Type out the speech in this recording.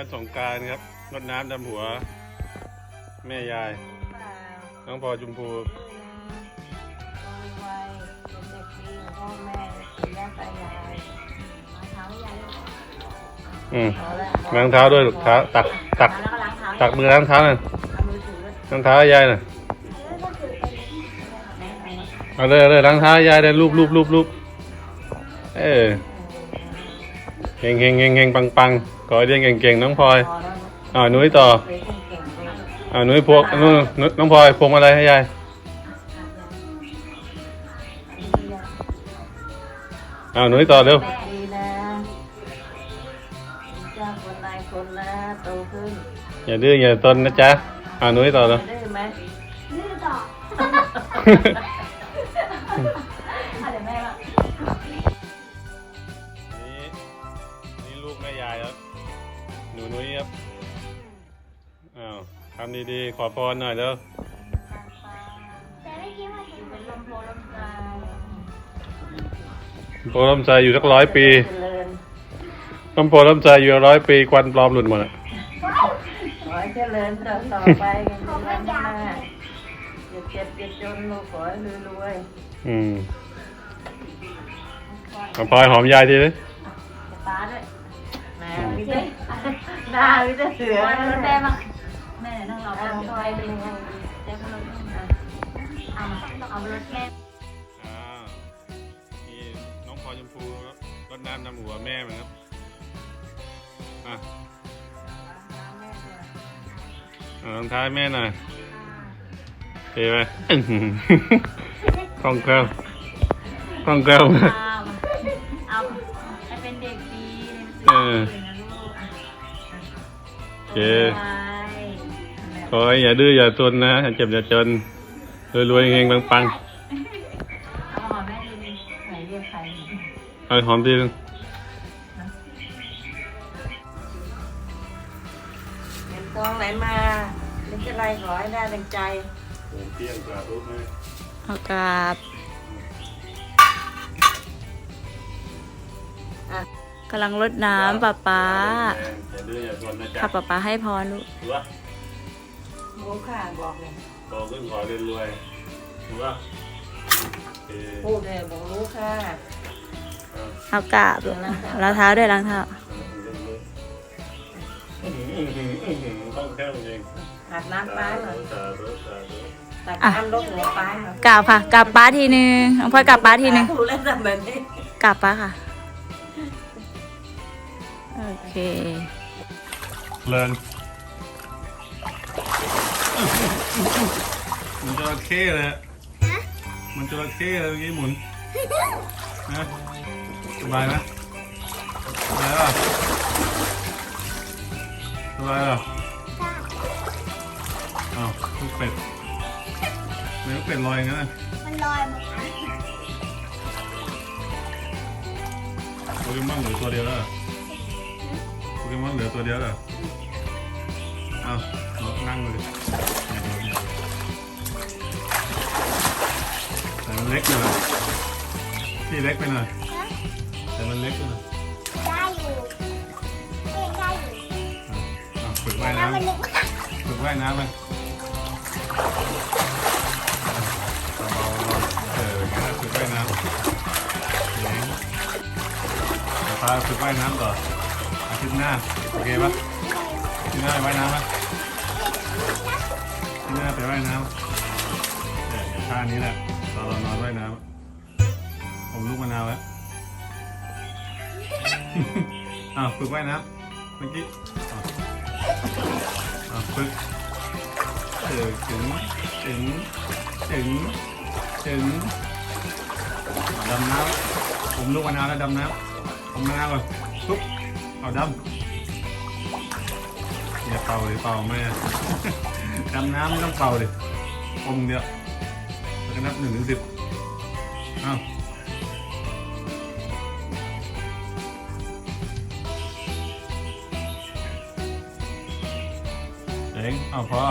านสงกรารครับรดน้ำดำหัว แม่ยาย น้องพอจุมพูอืมล้างเท้าด้วยลูกเท้าตักตักแล้วก็ล้างเท้าตักมือล้างเท้าหน่อยเอามือถือด้วยล้างเท้าให้ยายหน่อยเอาเลยเอาเลยล้างเท้าให้ยายเลยรูปรูปรูปรูปเออเฮงเฮงเฮงเฮงปังปัง ขอให้เรียนเก่งๆน้องพลอยพอแล้วอ่านุ้ยต่อเก่งเก่งเลยอ่านุ้ยพวกนุ้ยนุ้ยน้องพลอยพวงอะไรให้ยายอ่านุ้ยต่อเร็วแม่ดีนะเจ้าคนนายคนนะโตขึ้นอย่าดื้ออย่าตนนะจ๊ะอ่านุ้ยต่อเร็วดื้อไหมดื้อต่อ นูนุ้ยครับอ้าวทำดีๆ ขอพรหน่อยเร็วแต่ไม่คิดว่าเห็นเป็นลมโพลมตายโปรลมใจอยู่สักร้อยปี เจริญต้นโปรลมใจอยู่ร้อยปีควันปลอมหลุดหมดอะขอให้เจริญต่อต่อไปกันดีวันหน้าอย่าเจ็บอย่าจนลูกขอให้รวยอืมๆมาพลอยหอมยายทีดิจะป้าด้วยแม่พี่เต้หน้าพี่เต้เสือรถแม่มาแม่นั่งรอเอาแป๊บเดียวคอยเป็นไงเดี๋ยวรถเอามาเอารถแม่อ่านี่น้องพลอยชมพูรดน้ำดำหัวแม่มันครับอะเอารองเท้าให้แม่หน่อยเท่ไหมอื้อหือคล่องแคล่วคล่องแคล่วเอาเอาให้เป็นเด็กดีเออเก่งนะลูกโอ เคขอให้อย่าดื้ออย่าทนนะอย่าเจ็บอย่าจนรวยๆเฮงๆปังเอาหอมแม่ดีไหนเรียกใครๆเอาหอมทีนึงเงินทองไหนมาเล่นจะไรขอให้ได้ดังใจเที่ยงกว่ารู้ไหมเอากราบ กำลังรดน้ำป๊าป๊าอย่าดื้ออย่าทนนะจ๊ะค่ะป๊าป๊าให้พรลูกรู้ป่ะหมูข่าบอกเลยโตขึ้นขอเรียนรวยรู้ป่ะโอเคพูดเลยบอกรู้ค่ะเอาเอากราบลูกล้างเท้าด้วยล้างเท้าอื้อหืออื้อหืออื้อหือต้องแค่จริงอาบน้ำป้าหน่อยสาธุสาธุตักน้ำลดหัวป้าหน่อยกราบค่ะกราบป้าทีนึงน้องพลอยกราบป้าทีนึงถูกเล่นแบบนี้กราบป้าค่ะ โอเค เลินมันจระเข้เลยอะมันจระเข้เลยเมื่อกี้หมุนนะสบายไหมสบายป่ะสบายป่ะอ้าวลูกเป็ดเนื้อเป็ดลอยอย่างนั้นนะมันลอยมาโปเกมอนเหลือตัวเดียวแล้วเหรอโป เกมอนเหลือตัวเดียวเหรออ้าวนั่งเลยแต่มันเล็กไปหน่อยที่เล็กไปหน่อยแต่มันเล็กไปหน่อยได้อยู่เองได้อยู่อะฝึกว่ายแล้วมันน้ำนึกว่าฝึกว่ายน้ำไปเบาๆเอออย่างนั้นฝึกว่ายน้ำเดี๋ยวพาฝึกว่ายน้ำต่ออาทิตย์หน้า โอเคปะอาทิตย์หน้าไปว่ายน้ำปะอาทิตย์หน้าไปว่ายน้ำเออท่านี้แหละตอนเรานอนว่ายน้ำผมลูกมะนาวแล้วอ้าวฝึกว่ายน้ำเมื่อกี้อ้าวอ้าวฝึกเออถึงถึงถึงถึงดำน้ำผมลูกมะนาวแล้วดำน้ำผมมะนาวก่อนปุ๊บ เอาดำอย่าเป่าเลยเป่าไม่ดำน้ำไม่ต้องเป่าเลยอมเดียวแล้วก็นับหนึ่งถึงสิบอ้าวเจ๋งเอาพอ